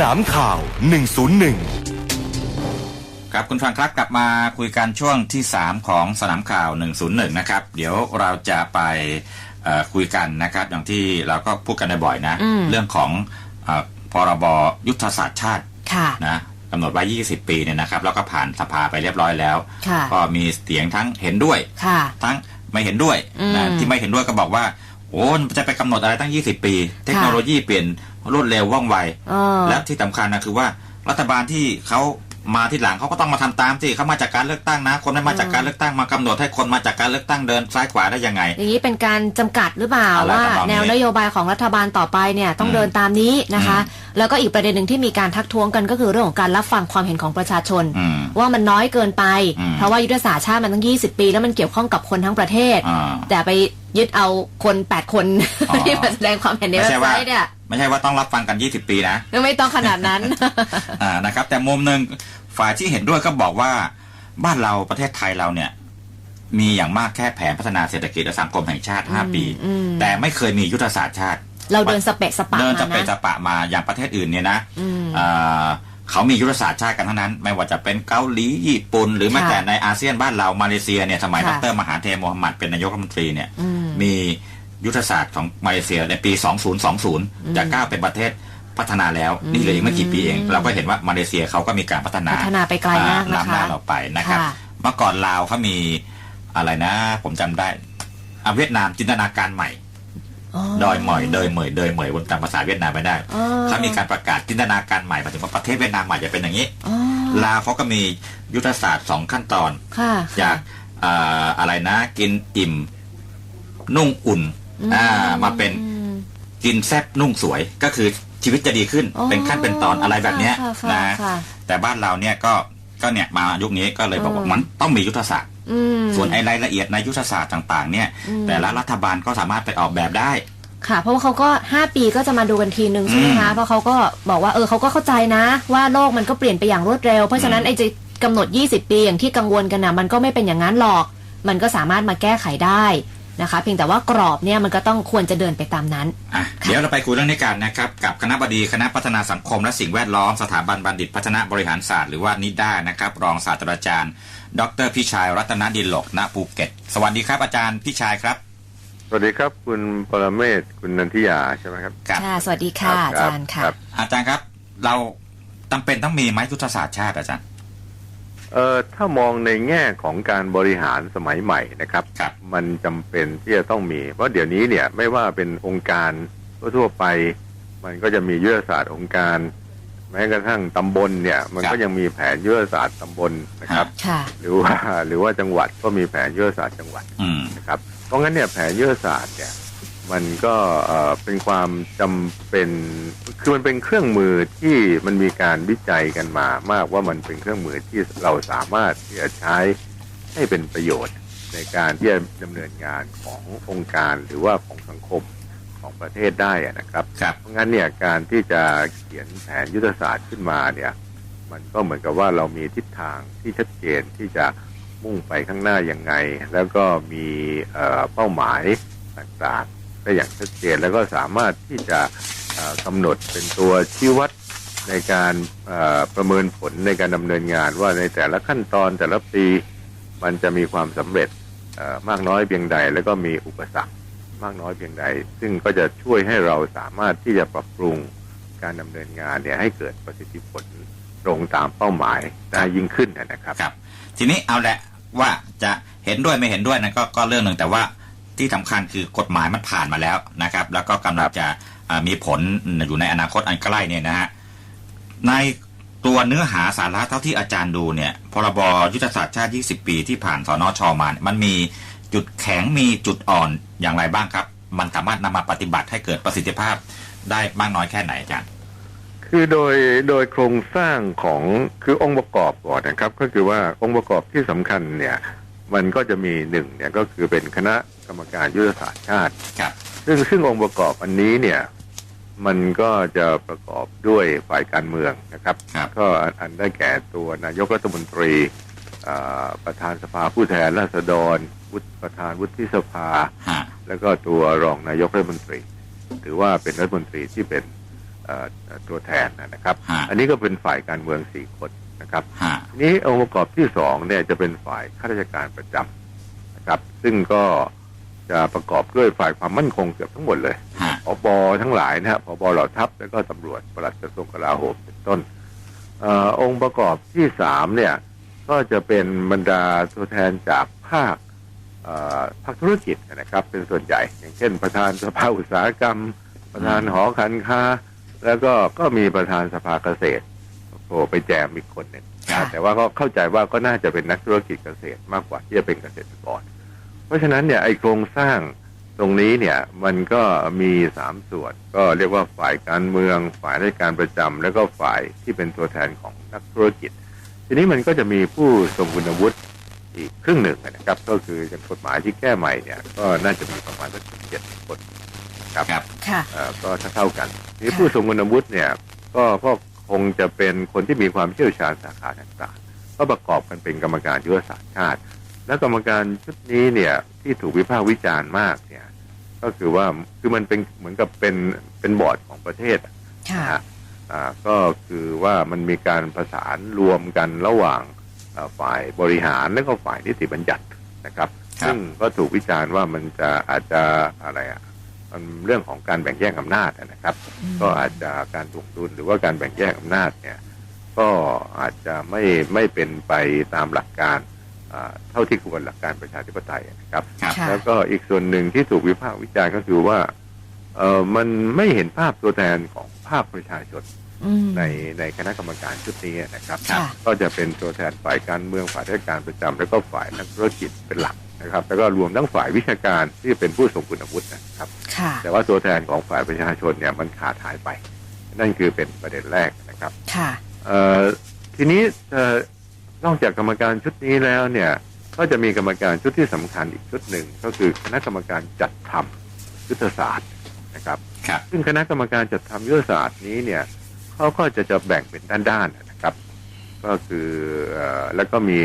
นามข่าว 101 ครับคุณฟังครับกลับมาคุยกันช่วงที่ 3 ของสนามข่าว 101 นะครับ เดี๋ยวเราจะไปเอ่อคุยกันนะครับ อย่างที่เราก็พูดกันบ่อยๆนะอืมเรื่องของเอ่อพรบยุทธศาสตร์ชาติค่ะนะกำหนดไว้ 20 ปีเนี่ยนะครับ แล้วก็ผ่านสภาไปเรียบร้อยแล้วค่ะก็มีเสียงทั้งเห็นด้วยค่ะทั้งไม่เห็นด้วยนะอืมที่ไม่เห็นด้วยก็บอกว่า โอ้มันจะไปกำหนดอะไรตั้ง 20 ปี เทคโนโลยีเปลี่ยนรวดเร็วว่องไวเออและที่สำคัญนะคือว่ารัฐบาลที่เขา มาที่หลังเขาก็ต้องมาทำตามที่เขามาจากการเลือกตั้งนะ คนไม่มาจากการเลือกตั้งมากำหนดให้คนมาจากการเลือกตั้งเดินซ้ายขวาได้ยังไง อย่างนี้เป็นการจำกัดหรือเปล่าอะไรว่าทำนองนี้แนวนโยบายของรัฐบาลต่อไปเนี่ยต้องอืมเดินตามนี้นะคะอืแล้วก็อีกประเด็นหนึ่งที่มีการทักท้วงกันก็คือเรื่องของการรับฟังความเห็นของประชาชนอืมว่ามันน้อยเกินไปอืมเพราะว่ายุทธศาสตร์ชาติมันตั้ง 20 ปี แล้วมันเกี่ยวข้องกับคนทั้งประเทศอ่าแต่ไปยึดเอาคน 8 คนอ๋อที่มาแสดงความเห็นในไม่เว็ใช่บไซว่าต์เนี่ย ไม่ใช่ว่าต้องรับฟังกัน 20 ปีนะไม่ต้องขนาดนั้นอ่านะครับ แต่มุมหนึ่งฝ่ายที่เห็นด้วยก็บอกว่าบ้านเราประเทศไทยเราเนี่ย มีอย่างมากแค่แผนพัฒนาเศรษฐกิจและสังคมแห่งชาติ 5 ปีอืมแต่ไม่เคยมียุทธศาสตร์ชาติ เราเดินสเปะสปะเดินมาจะไปนะจะปะมาอย่างประเทศอื่นเนี่ยนะอืมอ่าเขามียุทธศาสตร์ชาติกันทั้งนั้น ไม่ว่าจะเป็นเกาหลีญี่ปุ่นหรือแม้ค่ะแต่ในอาเซียนบ้านเรามาเลเซียเนี่ยสมัยดค่ะรมหาเทโมฮัมหมัดเป็นนายกรัฐมนตรีเนี่ยอืมมี ยุทธศาสตร์ของมาเลเซียในปี 2020จะก้าวเป็นประเทศพัฒนาแล้ว นี่เหลยอีกไม่กี่ปีเอง เราก็เห็นว่ามาเลเซียเขาก็มีการพัฒนาพัฒนาไปไกลมากอ่นะคะนำหน้าเราไปนะครับค่ะเมื่อก่อนลาวเขามีอะไรนะ ผมจำได้อะเวียดนามจินตนาการใหม่ดอยเหมอยเดยเหมยเดยเหมยบนจำภาษาเวียดนามไม่ได้อ๋อเขามีการประกาศจินตนาการใหม่หมายถึงว่าประเทศเวียดนามใหม่จะเป็นอย่างนี้อ๋อลาวเขาก็มียุทธศาสตร์สองขั้นตอนค่ะจากเอ่ออะไรนะ กินอิ่มนุ่งอุ่น อ่ามาเป็นอืมกินแซบนุ่งสวยก็คือชีวิตจะดีขึ้นอ๋อเป็นขั้นเป็นตอนอะไรแบบเนี้ยค่ะค่ะนะค่ะแต่บ้านเราเนี่ยก็ก็เนี่ยมายุคนี้ก็เลยบอกว่าอืมมันต้องมียุทธศาสตร์อืมส่วนไอ้รายละเอียดในยุทธศาสตร์ต่าง ๆ เนี่ยอืมแต่ละรัฐบาลก็สามารถไปออกแบบได้ค่ะ เพราะว่าเขาก็ 5 ปีก็จะมาดูกันทีนึงใช่ไหมอืคะมเพราะเขาก็บอกว่าเออเขาก็เข้าใจนะ ว่าโลกมันก็เปลี่ยนไปอย่างรวดเร็ว เพราะฉะนั้นอืมไอ้จะกำหนด 20 ปีอย่างที่กังวลกันนะมันก็ไม่เป็นอย่างนั้นหรอก มันก็สามารถมาแก้ไขได้ นะคะ เพียงแต่ว่ากรอบเนี่ยมันก็ต้องควรจะเดินไปตามนั้น อะเดี๋ยวเราไปคุยเรื่องนี้กันนะครับ กับคณะบดีคณะพัฒนาสังคมและสิ่งแวดล้อมสถาบันบัณฑิตพัฒนาบริหารศาสตร์หรือว่านิด้านะครับ รองศาสตราจารย์ ดรพิชัยรัตนดิลกณภูเก็ต สวัสดีครับอาจารย์พิชัยครับ สวัสดีครับคุณปรเมศคุณนันทิยาใช่ไหมครับครับค่ะสวัสดีค่ะคอาบจารย์ค่ะครับอาจารย์ครับ เราจำเป็นต้องมีไหมยุทธศาสตร์ชาติอาจารย์ เอ่อถ้ามองในแง่ของการบริหารสมัยใหม่นะครับครับมันจำเป็นที่จะต้องมี เพราะเดี๋ยวนี้เนี่ยไม่ว่าเป็นองค์การทั่วๆไป มันก็จะมียุทธศาสตร์องค์การ แม้กระทั่งตำบลเนี่ย มันก็ยังมีแผนยุทธศาสตร์ตำบลนะครับค่ะหรือว่าหรือว่าจังหวัดก็มีแผนยุทธศาสตร์จังหวัดอืมนะครับเพราะงั้นเนี่ยแผนยุทธศาสตร์เนี่ย มันก็เอ่อเป็นความจำเป็นคือมันเป็นเครื่องมือที่มันมีการวิจัยกันมามากว่ามันเป็นเครื่องมือที่เราสามารถที่จะใช้ให้เป็นประโยชน์ในการที่จะดำเนินงานขององค์การหรือว่าของสังคมของประเทศได้อะนะครับครับเพราะงั้นเนี่ยการที่จะเขียนแผนยุทธศาสตร์ขึ้นมาเนี่ย มันก็เหมือนกับว่าเรามีทิศทางที่ชัดเจนที่จะมุ่งไปข้างหน้าอย่างไง แล้วก็มีเอ่อเป้าหมายต่างๆ ได้อย่างชัดเจนแล้วก็สามารถที่จะกำหนดเป็นตัวชี้วัดในการประเมินผลในการดำเนินงานว่าในแต่ละขั้นตอนแต่ละปีมันจะมีความสำเร็จมากน้อยเพียงใด แล้วก็มีอุปสรรคมากน้อยเพียงใด ซึ่งก็จะช่วยให้เราสามารถที่จะปรับปรุงการดำเนินงานเนี่ยให้เกิดประสิทธิผลตรงตามเป้าหมายได้ยิ่งขึ้นนะครับครับ ทีนี้เอาแหละว่าจะเห็นด้วยไม่เห็นด้วยนั่นก็ก็เรื่องหนึ่งแต่ว่า ที่สำคัญคือกฎหมายมันผ่านมาแล้วนะครับ แล้วก็กำลังจะมีผลอยู่ในอนาคตอันใกล้เนี่ยนะฮะในตัวเนื้อหาสาระเท่าที่อาจารย์ดูเนี่ยพรบยุทธศาสตร์ชาติ 20 ปีที่ผ่านสนชมาเนี่ยมันมีจุดแข็งมีจุดอ่อนอย่างไรบ้างครับ มันสามารถนำมาปฏิบัติให้เกิดประสิทธิภาพได้มากน้อยแค่ไหนอาจารย์ คือโดยโดยโครงสร้างของคือองค์ประกอบก่อนนะครับ ก็คือว่าองค์ประกอบที่สำคัญเนี่ย มันก็จะมีหนึ่งเนี่ยก็คือเป็นคณะกรรมการยุทธศาสตร์ชาติครับซึ่งซึ่งองค์ประกอบอันนี้เนี่ย มันก็จะประกอบด้วยฝ่ายการเมืองนะครับครับก็อันอันได้แก่ตัวนายกรัฐมนตรีอ่าประธานสภาผู้แทนราษฎรวุฒิประธานวุฒิสภาฮะแล้วก็ตัวรองนายกรัฐมนตรีหรือว่าเป็นรัฐมนตรีที่เป็นเอ่อตัวแทนนะครับฮะอันนี้ก็เป็นฝ่ายการเมืองสี่คน นะครับฮะทีนี้องค์ประกอบที่สองเนี่ยจะเป็นฝ่ายข้าราชการประจำนะครับ ซึ่งก็จะประกอบด้วยฝ่ายความมั่นคงเกือบทั้งหมดเลยฮะผบทั้งหลายนะฮะผบเหล่าทัพแล้วก็ตำรวจปลัดกระทรวงกลาโหมเป็นต้นเออองค์ประกอบที่สามเนี่ย ก็จะเป็นบรรดาตัวแทนจากภาคเอ่อภาคธุรกิจนะครับ เป็นส่วนใหญ่ อย่างเช่น ประธานสภาอุตสาหกรรม ประธานหอการค้า แล้วก็ก็มีประธานสภาเกษตร โผล่ไปแจมอีกคนหนึ่งค่ะแต่ว่าก็เข้าใจว่าก็น่าจะเป็นนักธุรกิจเกษตรมากกว่าที่จะเป็นเกษตรกร เพราะฉะนั้นเนี่ยไอโครงสร้างตรงนี้เนี่ยมันก็มีสามส่วน ก็เรียกว่าฝ่ายการเมือง ฝ่ายราชการประจำแล้วก็ฝ่ายที่เป็นตัวแทนของนักธุรกิจ ทีนี้มันก็จะมีผู้ทรงคุณวุฒิอีกครึ่งหนึ่งนะครับ ก็คืออย่างกฎหมายที่แก้ใหม่เนี่ย ก็น่าจะมีประมาณสักเจ็ดคนครับครับค่ะเอ่อก็เท่าๆกัน ทีนี้ผู้ทรงคุณวุฒิเนี่ย ก็ก็ คงจะเป็นคนที่มีความเชี่ยวชาญสาขาต่างๆ ก็ประกอบกันเป็นกรรมการยุทธศาสตร์ชาติ และกรรมการชุดนี้เนี่ยที่ถูกวิพากษ์วิจารณ์มากเนี่ยก็คือว่าคือมันเป็นเหมือนกับเป็นเป็นบอร์ดของประเทศอะค่ะนะฮะอ่าก็คือว่ามันมีการประสานรวมกันระหว่างเอ่อฝ่ายบริหารและก็ฝ่ายนิติบัญญัตินะครับครับ ซึ่งก็ถูกวิจารณ์ว่ามันจะอาจจะอะไรอะมัน เรื่องของการแบ่งแยกอำนาจนะครับ ก็อาจจะการถ่วงดุลหรือว่าการแบ่งแยกอำนาจเนี่ย ก็อาจจะไม่ไม่เป็นไปตามหลักการอ่าเท่าที่ควรหลักการประชาธิปไตยนะครับครับค่ะแล้วก็อีกส่วนหนึ่งที่ถูกวิพากษ์วิจารณ์ก็คือว่าเออมันไม่เห็นภาพตัวแทนของภาคประชาชนอืม ในในคณะกรรมการชุดนี้นะครับค่ะก็จะเป็นตัวแทนฝ่ายการเมืองฝ่ายราชการประจำแล้วก็ฝ่ายนักธุรกิจเป็นหลักนะครับ แล้วก็รวมทั้งฝ่ายวิชาการที่เป็นผู้ทรงคุณวุฒินะครับค่ะแต่ว่าตัวแทนของฝ่ายประชาชนเนี่ยมันขาดหายไป นั่นคือเป็นประเด็นแรกนะครับค่ะเอ่อทีนี้เอ่อนอกจากกรรมการชุดนี้แล้วเนี่ยก็จะมีกรรมการชุดที่สำคัญอีกชุดหนึ่งก็คือคณะกรรมการจัดทำยุทธศาสตร์นะครับครับ ซึ่งคณะกรรมการจัดทำยุทธศาสตร์นี้เนี่ย เขาก็จะจะแบ่งเป็นด้านๆนะครับ ก็คือแล้วก็มี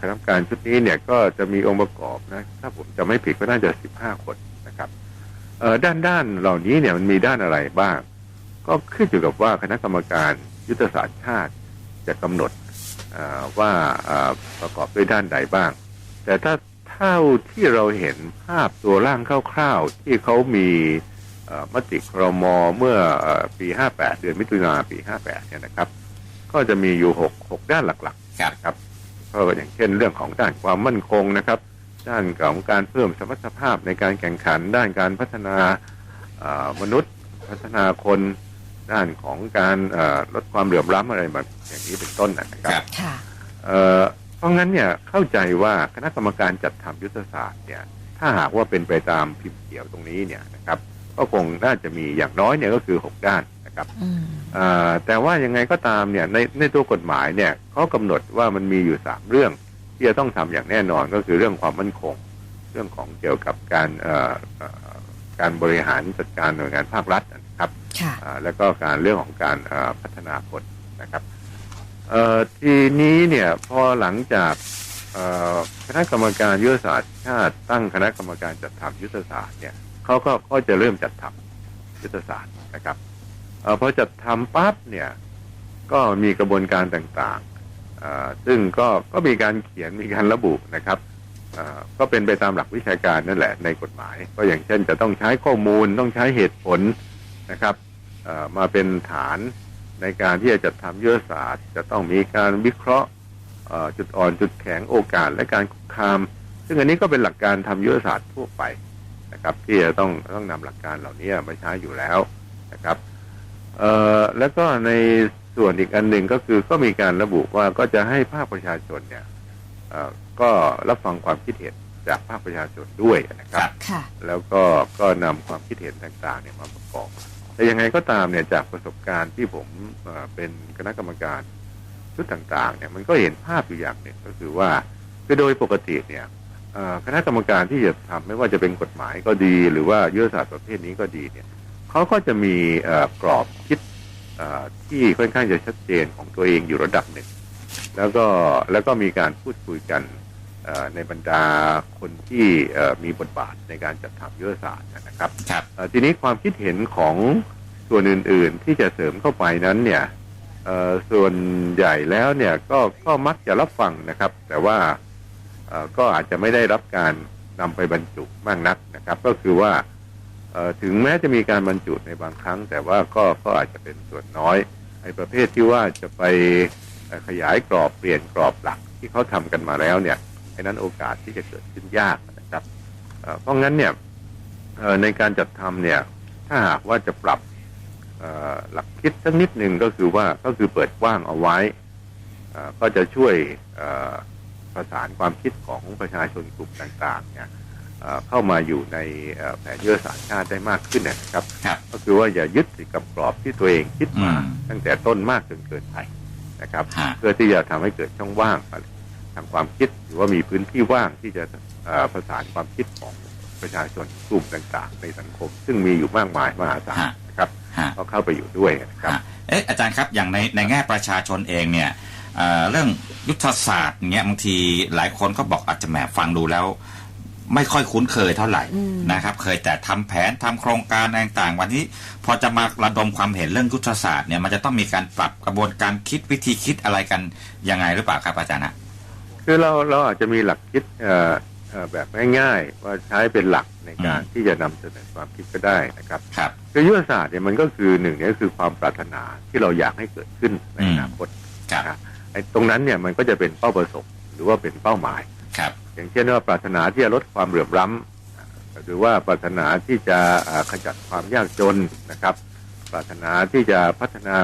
คณะกรรมการชุดนี้เนี่ยก็จะมีองค์ประกอบนะถ้าผมจะไม่ผิดก็น่าจะสิบห้าคนนะครับด้านด้านๆเหล่านี้เนี่ยมันมีด้านอะไรบ้าง ก็ขึ้นอยู่กับว่าคณะกรรมการยุทธศาสตร์ชาติจะกำหนดว่าประกอบด้วยด้านใดบ้าง แต่ถ้าเท่าที่เราเห็นภาพตัวร่างคร่าวๆที่เขามี มติครมเมื่อเอ่อปี 58 เดือนมิถุนาปี 58 เนี่ยนะครับ ก็จะมีอยู่ 6 6 ด้านหลักครับๆนะครับก็อย่างเช่นเรื่องของด้านความมั่นคงนะครับ ด้านของการเพิ่มสมรรถภาพในการแข่งขัน ด้านการพัฒนาเอ่อมนุษย์พัฒนาคนด้านของการเอ่อลดความเหลื่อมล้ำอะไรแบบอย่างนี้เป็นต้นนะคครัรับบค่ะเอ่อเพราะงั้นเนี่ยเข้าใจว่าคณะกรรมการจัดทำยุทธศาสตร์เนี่ยถ้าหากว่าเป็นไปตามพิมพ์เขียวตรงนี้เนี่ยนะครับ ก็คงน่าจะมีอย่างน้อยเนี่ยก็คือ6ด้านนะครับอืมเอ่อแต่ว่ายังไงก็ตามเนี่ยในในตัวกฎหมายเนี่ยเขากำหนดว่ามันมีอยู่3เรื่อง ที่จะต้องทำอย่างแน่นอนก็คือเรื่องความมั่นคง เรื่องของเกี่ยวกับการเอ่อเอ่อการบริหารจัดการหน่วยงานภาครัฐนะครับค่ะอ่าแล้วก็การเรื่องของการเอ่อพัฒนาคนนะครับเอ่อทีนี้เนี่ยพอหลังจากเอ่อคณะกรรมการยุทธศาสตร์ชาติตั้งคณะกรรมการจัดทำยุทธศาสตร์เนี่ย เขาก็ก็จะเริ่มจัดทำยุทธศาสตร์นะครับเอพอจัดทำปั๊บเนี่ย ก็มีกระบวนการต่างๆอซึ่งก็ก็มีการเขียนมีการระบุนะครับก็เป็นไปตามหลักวิชาการนั่นแหละในกฎหมาย ก็อย่างเช่นจะต้องใช้ข้อมูลต้องใช้เหตุผลนะครับมาเป็นฐานในการที่จะจัดทำยุทธศาสตร์ จะต้องมีการวิเคราะห์จุดอ่อนจุดแข็งโอกาสและการคุกคาม ซึ่งอันนี้ก็เป็นหลักการทำยุทธศาสตร์ทั่วไป นะครับ ที่จะต้องต้องนำหลักการเหล่านี้มาใช้อยู่แล้วนะครับเอ่อแล้วก็ในส่วนอีกอันหนึ่งก็คือก็มีการระบุว่าก็จะให้ภาคประชาชนเนี่ยเอ่อก็รับฟังความคิดเห็นจากภาคประชาชนด้วยนะครับครับค่ะแล้วก็ก็นำความคิดเห็นต่างๆเนี่ยมาประกอบ แต่ยังไงก็ตามเนี่ยจากประสบการณ์ที่ผมเอ่อเป็นคณะกรรมการชุดต่างๆเนี่ยมันก็เห็นภาพอยู่อย่างหนึ่งก็คือว่าคือโดยปกติเนี่ยเอ่อ คณะกรรมการที่จะทำไม่ว่าจะเป็นกฎหมายก็ดี หรือว่ายุทธศาสตร์ประเภทนี้ก็ดีเนี่ยเขาก็จะมีเอ่อกรอบคิดเอ่อที่ค่อนข้างจะชัดเจนของตัวเองอยู่ระดับหนึ่ง แล้วก็แล้วก็มีการพูดคุยกันเอ่อในบรรดาคนที่เอ่อมีบทบาทในการจัดทำยุทธศาสตร์นะครับครับเอ่อทีนี้ความคิดเห็นของส่วนอื่น ๆ ที่จะเสริมเข้าไปนั้นเนี่ยเอ่อส่วนใหญ่แล้วเนี่ยก็ก็มักจะรับฟังนะครับ แต่ว่าเอ่อ ก็อาจจะไม่ได้รับการนำไปบรรจุมากนักนะครับ ก็คือว่าถึงแม้จะมีการบรรจุในบางครั้ง แต่ว่าก็ก็อาจจะเป็นส่วนน้อยไอ้ประเภทที่ว่าจะไปขยายกรอบเปลี่ยนกรอบหลักที่เขาทำกันมาแล้วเนี่ยไอ้นั้นโอกาสที่จะเกิดขึ้นยากนะครับเพราะงั้นเนี่ยในการจัดทำเนี่ยถ้าหากว่าจะปรับหลักคิดสักนิดหนึ่งก็คือว่าก็คือเปิดกว้างเอาไว้ก็จะช่วย ประสานความคิดของประชาชนกลุ่มต่างๆเนี่ยเอ่อเข้ามาอยู่ในเอ่อแผนยุทธศาสตร์ชาติได้มากขึ้นนะครับครับ ก็คือว่าอย่ายึดติดกับกรอบที่ตัวเองคิดมาอืมตั้งแต่ต้นมากจนเกินไปนะครับฮะเพื่อที่จะทำให้เกิดช่องว่างทางความคิดหรือว่ามีพื้นที่ว่างที่จะเอ่อประสานความคิดของประชาชนกลุ่มต่างๆ ในสังคม ซึ่งมีอยู่มากมายมหาศาลฮะนะครับฮะก็เข้าไปอยู่ด้วยนะครับฮะเอ๊ะอาจารย์ครับอย่างในในแง่ประชาชนเองเนี่ย เอ่อเรื่องยุทธศาสตร์เงี้ยบางทีหลายคนก็บอกอาจจะแหมฟังดูแล้ว ไม่ค่อยคุ้นเคยเท่าไหร่อืมนะครับ เคยแต่ทำแผนทำโครงการอะไรต่างๆ วันนี้พอจะมาระดมความเห็นเรื่องยุทธศาสตร์เนี่ยมันจะต้องมีการปรับกระบวนการคิดวิธีคิดอะไรกันยังไงหรือเปล่าครับอาจารย์นะคือเราเราอาจจะมีหลักคิดเอ่อเอ่อแบบง่ายๆว่าใช้เป็นหลักในการที่จะนำเสนอความคิดก็ได้นะครับครับคือยุทธศาสตร์เนี่ยมันก็คือหนึ่งเนี่ยก็คือความปรารถนาที่เราอยากให้เกิดขึ้นในอนาคตครับนะไอ้ ตรงนั้นเนี่ยมันก็จะเป็นเป้าประสงค์หรือว่าเป็นเป้าหมายครับ อย่างเช่นว่าปรารถนาที่จะลดความเหลื่อมล้ำหรือว่าปรารถนาที่จะอ่าขจัดความยากจนนะครับ ปรารถนาที่จะพัฒนา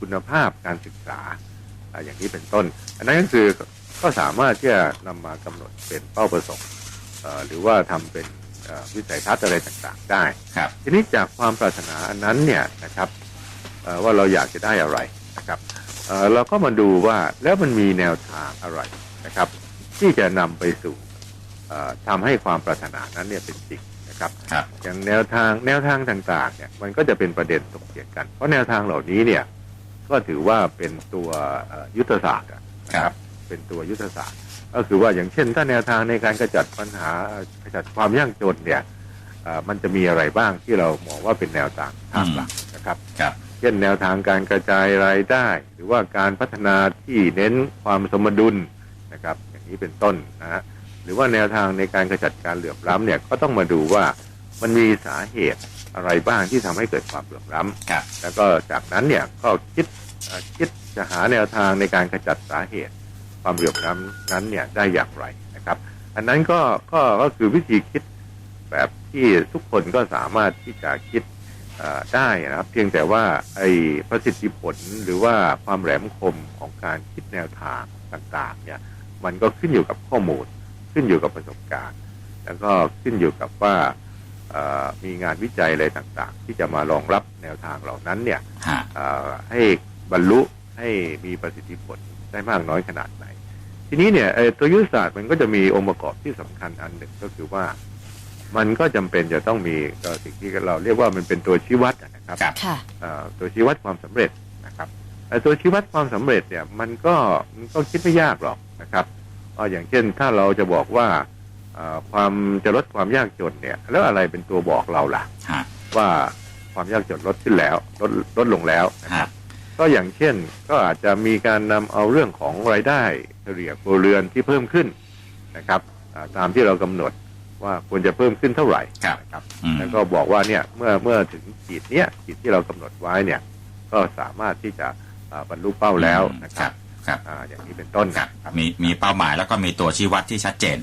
คุณภาพการศึกษาอ่าอย่างนี้เป็นต้น อันนั้นก็คือก็สามารถที่จะนำมากำหนดเป็นเป้าประสงค์เอ่อหรือว่าทำเป็นเอ่อวิสัยทัศน์อะไรต่างๆ ได้ครับทีนี้จากความปรารถนาอันนั้นเนี่ยนะครับเอ่อว่าเราอยากจะได้อะไรนะครับ เอ่อเราก็มาดูว่าแล้วมันมีแนวทางอะไรนะครับ ที่จะนำไปสู่เอ่อทำให้ความปรารถนานั้นเนี่ยเป็นจริงนะครับครับอย่างแนวทางแนวทางต่างๆเนี่ยมันก็จะเป็นประเด็นถกเถียงกัน เพราะแนวทางเหล่านี้เนี่ยก็ถือว่าเป็นตัวเอ่อยุทธศาสตร์อะนะครับเป็นตัวยุทธศาสตร์ ก็คือว่าอย่างเช่น ถ้าแนวทางในการกระจัดปัญหาเอ่อกระจัดความยากจนเนี่ยเอ่อมันจะมีอะไรบ้างที่เรามองว่าเป็นแนวทางทางหลักนะครับครับเช่นแนวทางการกระจายรายได้ หรือว่าการพัฒนาที่เน้นความสมดุลนะครับ อย่างนี้เป็นต้นนะฮะหรือว่าแนวทางในการกระจัดการเหลื่อมล้ำเนี่ยก็ต้องมาดูว่ามันมีสาเหตุอะไรบ้างที่ทำให้เกิดความเหลื่อมล้ำครับแล้วก็จากนั้นเนี่ยก็คิดเอ่อคิดจะหาแนวทางในการขจัดสาเหตุ ความเหลื่อมล้ำนั้นเนี่ยได้อย่างไรนะครับ อันนั้นก็ก็ก็คือวิธีคิดแบบที่ทุกคนก็สามารถที่จะคิดเอ่อ ได้นะครับ เพียงแต่ว่าไอ้ประสิทธิผลหรือว่าความแหลมคมของการคิดแนวทางต่างๆ เนี่ย มันก็ขึ้นอยู่กับข้อมูล ขึ้นอยู่กับประสบการณ์ แล้วก็ขึ้นอยู่กับว่าเอ่อมีงานวิจัยอะไรต่างๆ ที่จะมารองรับแนวทางเหล่านั้นเนี่ยฮะเอ่อให้บรรลุให้มีประสิทธิผลได้มากน้อยขนาดไหน ทีนี้เนี่ยเอ่อตัวยุทธศาสตร์มันก็จะมีองค์ประกอบที่สำคัญอันหนึ่งก็คือว่า มันก็จำเป็นจะต้องมีเอ่อสิ่งที่เราเรียกว่ามันเป็นตัวชี้วัดอะนะครับครับค่ะเอ่อตัวชี้วัดความสำเร็จนะครับแต่ตัวชี้วัดความสำเร็จเนี่ยมันก็มันก็คิดไม่ยากหรอกนะครับเอ่ออย่างเช่นถ้าเราจะบอกว่าเอ่อความจะลดความยากจนเนี่ย แล้วอะไรเป็นตัวบอกเราล่ะฮะว่าความยากจนลดขึ้นแล้วลดลดลงแล้วนะครับฮะก็อย่างเช่นก็อาจจะมีการนำเอาเรื่องของรายได้เฉลี่ยครัวเรือนที่เพิ่มขึ้นนะครับอ่าตามที่เรากำหนด ว่าควรจะเพิ่มขึ้นเท่าไหร่ครับนะครับอืมแล้วก็บอกว่าเนี่ยเมื่อเมื่อถึงขีดเนี้ยขีดที่เรากำหนดไว้เนี่ย ก็สามารถที่จะอ่าบรรลุเป้าแล้วนะคครัรับบครับอ่าอย่างนี้เป็นต้นครับครับมีมีเป้าหมายแล้วก็มีตัวชี้วัดที่ชัดเจน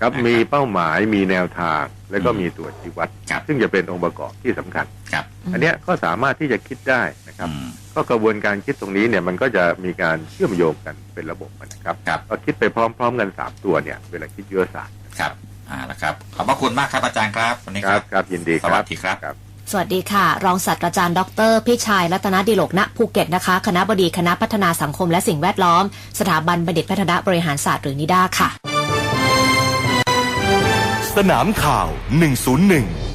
ครับนะครับมีเป้าหมายมีแนวทางแล้วก็อืมมีตัวชี้วัดครับซึ่งจะเป็นองค์ประกอบที่สำคัญครับอืมอันเนี้ยก็สามารถที่จะคิดได้นะครับอืมก็กระบวนการคิดตรงนี้เนี่ยมันก็จะมีการเชื่อมโยงกันเป็นระบบนะครับครับก็คิดไปพร้อม ๆ กันสามตัวเนี่ยเวลาคิดยุทธศาสตร์ครับ อ่าแล้วครับ ขอบพระคุณมากครับอาจารย์ครับวันนี้คครัรับบครับยินดีคสรับวัสดีครับครับ สวัสดีค่ะ รองศาสตราจารย์ดรพิชัยรัตนดิโลกณภูเก็ตนะคะ คณะบดีคณะพัฒนาสังคมและสิ่งแวดล้อม สถาบันบัณฑิตพัฒนาบริหารศาสตร์หรือนิด้าค่ะ สนามข่าว 101